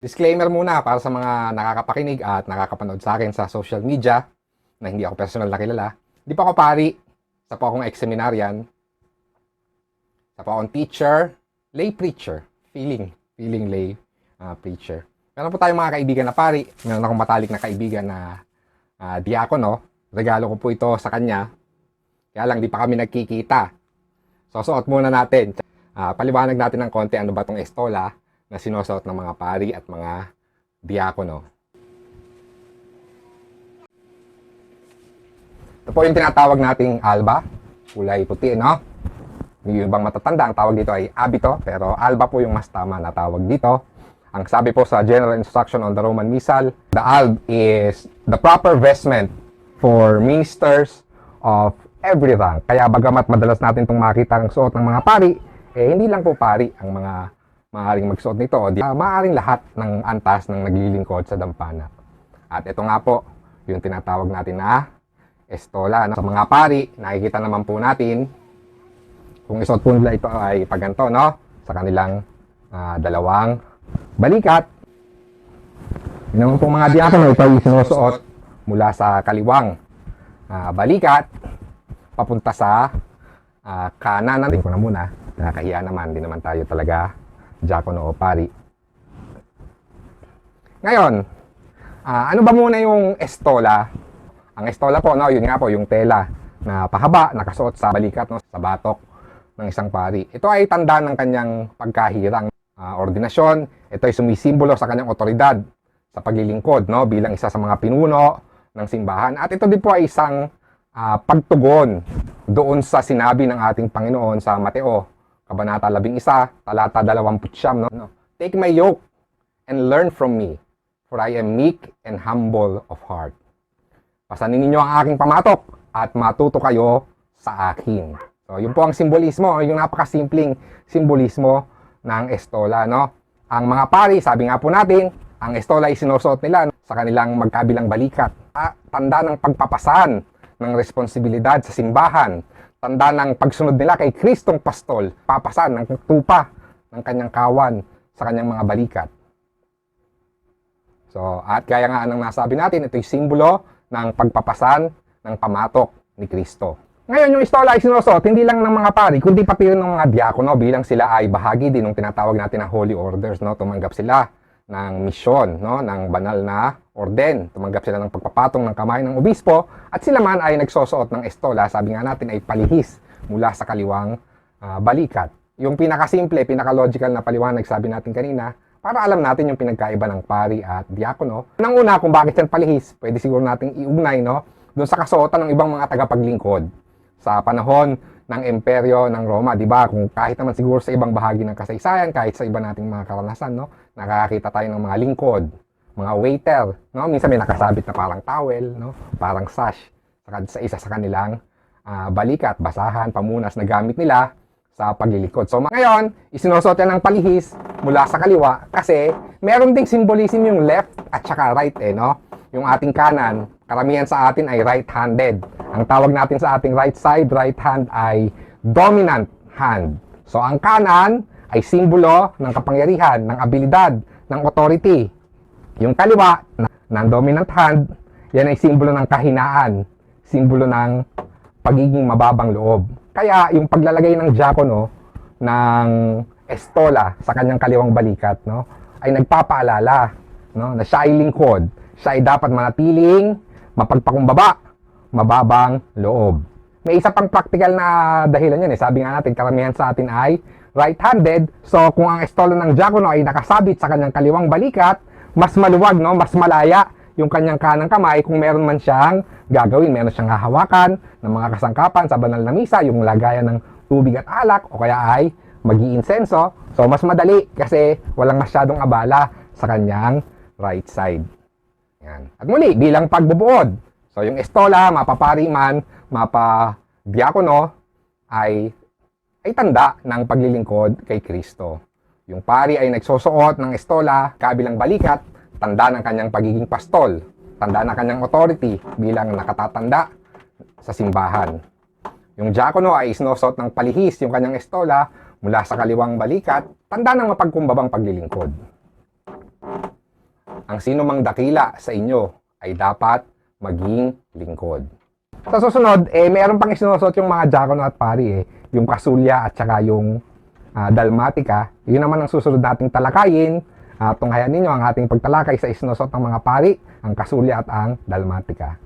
Disclaimer muna para sa mga nakakapakinig at nakakapanood sa akin sa social media na hindi ako personal na kilala. Hindi pa ako pari. Isa pa akong ex-seminarian. Isa pa akong teacher. Lay preacher. Feeling. Feeling lay uh, preacher. Meron po tayong mga kaibigan na pari. Meron akong matalik na kaibigan na uh, diakono. Regalo ko po ito sa kanya. Kaya lang, di pa kami nagkikita. So, suot muna natin. Uh, paliwanag natin ng konti ano ba tong estola na sinusuot ng mga pari at mga diakono. Ito po yung tinatawag nating alba, kulay puti, no? Yung ibang matatanda, ang tawag dito ay abito, pero alba po yung mas tama na tawag dito. Ang sabi po sa General Instruction on the Roman Missal, the alb is the proper vestment for ministers of every rank. Kaya bagamat madalas natin itong makita ang suot ng mga pari, eh hindi lang po pari ang mga maaaring magsuot nito, o di, uh, maaaring lahat ng antas ng naglilingkod sa dampana. At ito nga po, yung tinatawag natin na estola. No? Sa mga pari, nakikita naman po natin, kung isuot po nila ito ay paganto, no? Sa kanilang uh, dalawang balikat. Yun naman po mga diakono, ito ay sinusuot mula sa kaliwang uh, balikat, papunta sa uh, kanan. Natin ko na muna, nakakahiya naman, di naman tayo talaga diakono o pari. Ngayon, uh, ano ba muna yung estola? Ang estola po, no, yun nga po, yung tela na pahaba, nakasuot sa balikat, no, sa batok ng isang pari. Ito ay tanda ng kanyang pagkahirang uh, ordinasyon. Ito ay sumisimbolo sa kanyang otoridad sa paglilingkod, no, bilang isa sa mga pinuno ng simbahan. At ito din po ay isang uh, pagtugon doon sa sinabi ng ating Panginoon sa Mateo Kabanata 11, talata 29, no? Take my yoke and learn from me, for I am meek and humble of heart. Pasanin ninyo ang aking pamatok at matuto kayo sa akin. So, yun po ang simbolismo, yung napakasimpleng simbolismo ng estola, no? Ang mga pari, sabi nga po natin, ang estola ay sinusuot nila sa kanilang magkabilang balikat. Tanda ng pagpapasan ng responsibilidad sa simbahan tanda ng pagsunod nila kay Kristong Pastol, papasan ng tupa ng kanyang kawan sa kanyang mga balikat. So, at gaya nga ng nasabi natin, ito yung simbolo ng pagpapasan ng pamatok ni Kristo. Ngayon, yung istola ay sinusot, hindi lang ng mga pari, kundi pati rin ng mga diakono bilang sila ay bahagi din ng tinatawag natin na holy orders. No? Tumanggap sila ng misyon, no? ng banal na orden. Tumanggap sila ng pagpapatong ng kamay ng obispo at sila man ay nagsosuot ng estola, sabi nga natin ay palihis mula sa kaliwang uh, balikat. Yung pinakasimple, pinakalogical na paliwanag sabi natin kanina, para alam natin yung pinagkaiba ng pari at diakono. Nang una, kung bakit yan palihis, pwede siguro nating iugnay no? doon sa kasuotan ng ibang mga tagapaglingkod sa panahon ng imperyo ng Roma, 'di ba? Kung kahit naman siguro sa ibang bahagi ng kasaysayan, kahit sa iba nating mga karanasan, no, nakakakita tayo ng mga lingkod, mga waiter, no? Minsan may nakasabit na parang towel, no? Parang sash sa isa sa kanilang uh, balikat, basahan, pamunas na gamit nila sa paglilikod. So ngayon, isinusuot yan ng palihis mula sa kaliwa kasi meron ding symbolism yung left at saka right eh, no? Yung ating kanan, karamihan sa atin ay right-handed. Ang tawag natin sa ating right side, right hand ay dominant hand. So ang kanan ay simbolo ng kapangyarihan, ng abilidad, ng authority. Yung kaliwa, ng dominant hand, yan ay simbolo ng kahinaan, simbolo ng pagiging mababang loob. Kaya yung paglalagay ng diakono ng estola sa kanyang kaliwang balikat, no, ay nagpapaalala no, na ay lingkod. Siya ay dapat manatiling mapagpakumbaba mababang loob. May isa pang practical na dahilan yan eh. Sabi nga natin, karamihan sa atin ay right-handed. So, kung ang estolo ng diakono ay nakasabit sa kanyang kaliwang balikat, mas maluwag, no? mas malaya yung kanyang kanang kamay kung meron man siyang gagawin. Meron siyang hahawakan ng mga kasangkapan sa banal na misa, yung lagayan ng tubig at alak, o kaya ay insenso So, mas madali kasi walang masyadong abala sa kanyang right side. Yan. At muli, bilang pagbubuod, So, yung estola, mapapari man, mapa diakono, ay, ay tanda ng paglilingkod kay Kristo. Yung pari ay nagsusuot ng estola, kabilang balikat, tanda ng kanyang pagiging pastol, tanda ng kanyang authority bilang nakatatanda sa simbahan. Yung diakono ay sinusot ng palihis yung kanyang estola mula sa kaliwang balikat, tanda ng mapagkumbabang paglilingkod. Ang sino mang dakila sa inyo ay dapat maging lingkod. Sa susunod, eh, meron pang isinusot yung mga diakono at pari eh. Yung kasulya at saka yung ah, dalmatika. Yun naman ang susunod nating talakayin. Uh, tunghayan ninyo ang ating pagtalakay sa isinusot ng mga pari, ang kasulya at ang dalmatika.